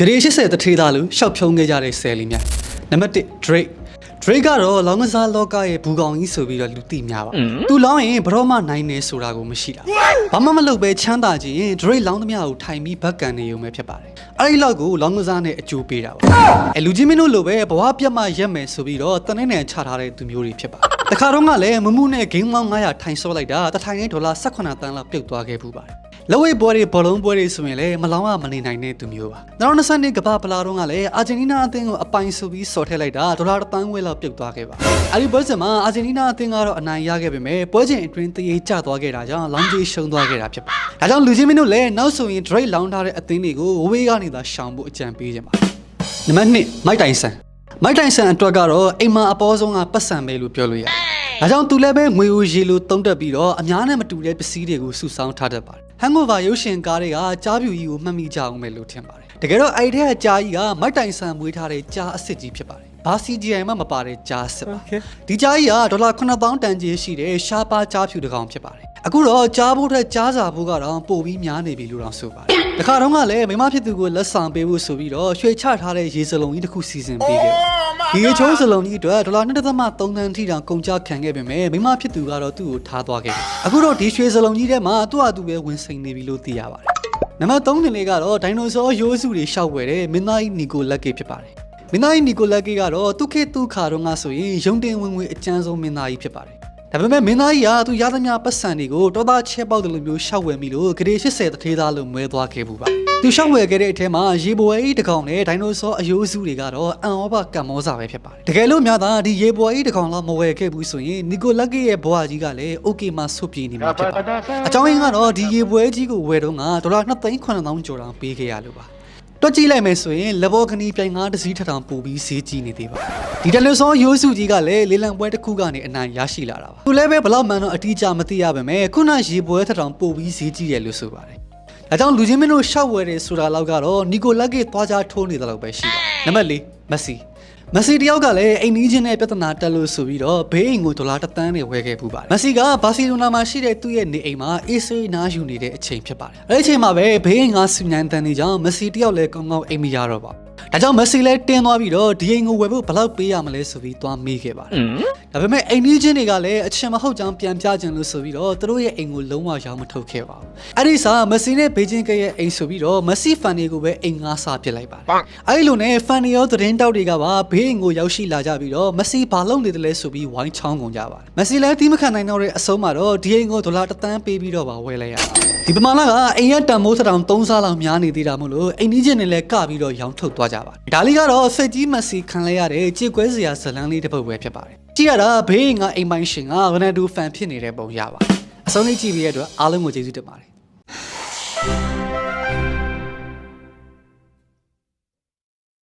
ဂရေ80တထေးသားလူရှောက်ဖြုံးခဲ့ကြတဲ့ဆယ်လီများနံပါတ်1 Drake Drake ကတော့လောင်းကစားလောကရဲ့ဘူကောင်ကြီးဆိုပြီးတော့လူသိများပါသူလောင်းရင်ဘရောမနိုင်နေဆိုတာကိုမရှိတာဘာမှမလုပ်ပဲချမ်းသာခြင်း Drake လောင်းသမျှကိုထိုင်ပြီးဘက်ကန်နေုံပဲဖြစ်ပါတယ်အဲ့ဒီလောက်ကိုလောင်းကစားနဲ့အကျိုးပေးတာပါအဲလူချင်းမင်းတို့လိုပဲဘဝပြတ်မှရက်မယ်ဆိုပြီးတော့တနည်းနဲ့ချထားတဲ့သူမျိုးတွေဖြစ်ပါတယ်တခါတော့ကလည်းမမှုနဲ့ game ပေါင်း900ထိုင်ဆော့လိုက်တာတထိုင်နဲ့ဒေါ်လာ18တန်းလောက်ပြုတ်သွားခဲ့ဘူးပါတယ် လက်ဝဲပွဲတွေဘောလုံးပွဲတွေဆိုရင်လည်းမလောင်းရမနေနိုင်တဲ့သူမျိုးပါ2020ကမ္ဘာပလာတော့ကလည်းအာဂျင်တီးနားအသင်းကိုအပိုင်ဆိုပြီးစော်ထည့်လိုက်တာဒေါ်လာတစ်သန်းဝဲလောက်ပြုတ်သွားခဲ့ပါအဲဒီပွဲစဉ်မှာအာဂျင်တီးနားအသင်းကတော့အနိုင်ရခဲ့ပေမဲ့ပွဲချိန်အတွင်းတရေကျသွားခဲ့တာကြောင့်လောင်းကြီးရှုံးသွားခဲ့တာဖြစ်ပါဒါကြောင့်လူချင်းမင်းတို့လည်းနောက်ဆိုရင် Drake လောင်းထားတဲ့အသင်းတွေကိုဝေးကနေသာရှောင်ဖို့အကြံပေးကြပါနံပါတ်2မိုက်တိုင်ဆန်မိုက်တိုင်ဆန်အတွက်ကတော့အိမ်မှာအပေါ်ဆုံးကပတ်စံပဲလို့ပြောလို့ရတယ် ဒါကြောင့်သူလည်းပဲငွေဦးရေလိုတုံးတက်ပြီးတော့အများနဲ့မတူတဲ့ပစ္စည်းတွေကိုစုဆောင်းထားတတ်ပါတယ်။ Hangover ရုပ်ရှင်ကားတွေကကြားပြူကြီးကိုမှတ်မိကြအောင်ပဲလို့ထင်ပါတယ်။တကယ်တော့အဲ့ဒီထဲကကြားကြီးကမိုက်တိုင်ဆန်မွေးထားတဲ့ကြားအစ်စ်ကြီးဖြစ်ပါတယ်။ဘာ CGI မှမပါတဲ့ကြားအစ်စ်ပါ။ဒီကြားကြီးကဒေါ်လာ9000တန်ကြီးရှိတဲ့ရှားပါကြားဖြူတစ်ကောင်ဖြစ်ပါတယ်။အခုတော့ကြားဖို့ထက်ကြားစာဖို့ကတော့ပိုပြီးများနေပြီလို့တော့ဆိုပါတယ်။ တခါတော့ကလည်းမိမဖြစ်သူကိုလက်ဆောင်ပေးဖို့ဆိုပြီးတော့ရွှေချထားတဲ့ရေစလုံးကြီးတစ်ခုစီစဉ်ပေးခဲ့ပါတယ်။ဒီရေချိုးစလုံးကြီးအတွက်ဒေါ်လာ1.3တန်းထိတောင်ကုန်ကျခံခဲ့ပေမဲ့မိမဖြစ်သူကတော့သူ့ကိုထားသွားခဲ့တယ်။အခုတော့ဒီရွှေစလုံးကြီးထဲမှာသူ့ဟာသူပဲဝင်စိန်နေပြီလို့သိရပါတယ်။နံပါတ်3တင်လေးကတော့ဒိုင်နိုဆောရိုးစုတွေရှောက်ဝယ်တဲ့မင်းသားကြီးနီကိုလက်ကေဖြစ်ပါတယ်။မင်းသားကြီးနီကိုလက်ကေကတော့သူခေတ်သူခါတော့ငါဆိုရင်ရုံတင်ဝင်ဝင်အကျန်းဆုံးမင်းသားကြီးဖြစ်ပါတယ်။ ဒါပေမဲ့မင်းသားကြီးကသူရသမျှပတ်စံတွေကိုတောသားချဲပေါက်တယ်လို့မျိုးရှောက်ဝယ်မိလို့ဂရေ80တထေးသားလို့မွဲသွားခဲ့ဘူးပါသူရှောက်ဝယ်ခဲ့တဲ့အထဲမှာရေပွေကြီးတစ်ကောင်နဲ့ဒိုင်နိုဆောအယိုးစုတွေကတော့အန်ဩဘကံမောစာပဲဖြစ်ပါတယ်တကယ်လို့များသာဒီရေပွေကြီးတစ်ကောင်လောက်မဝယ်ခဲ့ဘူးဆိုရင်နီကိုလက်ကရဲ့ဘွားကြီးကလည်းအိုကေမှာဆုပ်ပြေနေမှာဖြစ်ပါတယ်အကြောင်းရင်းကတော့ဒီရေပွေကြီးကိုဝယ်တော့ကဒေါ်လာ2,800ကျော်တောင်ပေးခဲ့ရလို့ပါ တွက်ကြည့်လိုက်မယ်ဆိုရင်လက်ဘောခနီးပြိုင်ငါးတစ်စီးထထောင်ပို့ပြီးဈေးကြီးနေသေးပါဒီတယ်လီဆောရိုးစုကြီးကလည်းလေလံပွဲတစ်ခုကနေအနိုင်ရရှိလာတာပါသူလည်းပဲဘလောက်မှန်တော့အတိအကျမသိရပါမယ်ခုနရေပွဲထထောင်ပို့ပြီးဈေးကြီးတယ်လို့ဆိုပါတယ်ဒါကြောင့်လူချင်းမင်းတို့ရှောက်ဝယ်တယ်ဆိုတာလောက်ကတော့နီကိုလက်ကသွားကြထိုးနေတယ်လို့ပဲရှိပါတယ်နံပါတ်၄မက်ဆီ မက်ဆီတယောက်ကလည်းအိမ်နီးချင်းနဲ့ပြဿနာတက်လို့ဆိုပြီးတော့ဘေးအိမ်ကိုဒေါ်လာတစ်သန်းနဲ့ဝယ်ခဲ့ပူပါတယ်မက်ဆီကဘာစီလိုနာမှာရှိတဲ့သူ့ရဲ့နေအိမ်မှာအေးဆေးနားယူနေတဲ့အချိန်ဖြစ်ပါတယ်အဲ့ဒီအချိန်မှာပဲဘေးအိမ်ကစူညံတန်နေကြောင်းမက်ဆီတယောက်လည်းကောင်းကောင်းအိမ်မရတော့ပါဘူး ဒါကြောင့်မက်ဆီလည်းတင်းသွားပြီးတော့ဒီအိမ်ကိုဝယ်ဖို့ဘယ်လောက်ပေးရမလဲဆိုပြီးသွားမေးခဲ့ပါတယ်။ဒါပေမဲ့အိမ်ကြီးချင်းတွေကလည်းအချင်းမဟုတ်ကြောင်းပြန်ပြကြလို့ဆိုပြီးတော့သူတို့ရဲ့အိမ်ကိုလုံးဝရောင်းမထုတ်ခဲ့ပါဘူး။အဲ့ဒီစားမက်ဆီနဲ့ဘေဂျင်းကရဲ့အိမ်ဆိုပြီးတော့မက်ဆီဖန်တွေကိုပဲအိမ်ငါးစားပစ်လိုက်ပါတယ်။အဲ့ဒီလိုနဲ့ဖန်တွေရောသတင်းတောက်တွေကပါဘေးအိမ်ကိုရောက်ရှိလာကြပြီးတော့မက်ဆီဘာလုပ်နေတယ်လဲဆိုပြီးဝိုင်းချောင်းကုန်ကြပါတယ်။မက်ဆီလည်းတီးမခံနိုင်တော့တဲ့အဆုံးမှာတော့ဒီအိမ်ကိုဒေါ်လာတစ်သန်းပေးပြီးတော့ပါဝယ်လိုက်ရတာ။ဒီပမာဏကအိမ်ရတန်မိုးစတောင်3စားလောက်များနေသေးတာမို့လို့အိမ်ကြီးချင်းတွေလည်းကပြီးတော့ရောင်းထုတ်သွားကြပါတယ်ဒါလေးကတော့စိတ်ကြီးမစီခံလိုက်ရတဲ့ကြေကွဲစရာဇလန်းလေးတစ်ပုဒ်ပဲဖြစ်ပါတယ်ကြည့်ရတာဘေးငါအိမ်ပိုင်းရှင်ကရနဒူဖန်ဖြစ်နေတဲ့ပုံရပါတယ်အဆုံးလေးကြည့်ပြီးရတဲ့အတွက်အားလုံးကိုကျေးဇူးတင်ပါတယ်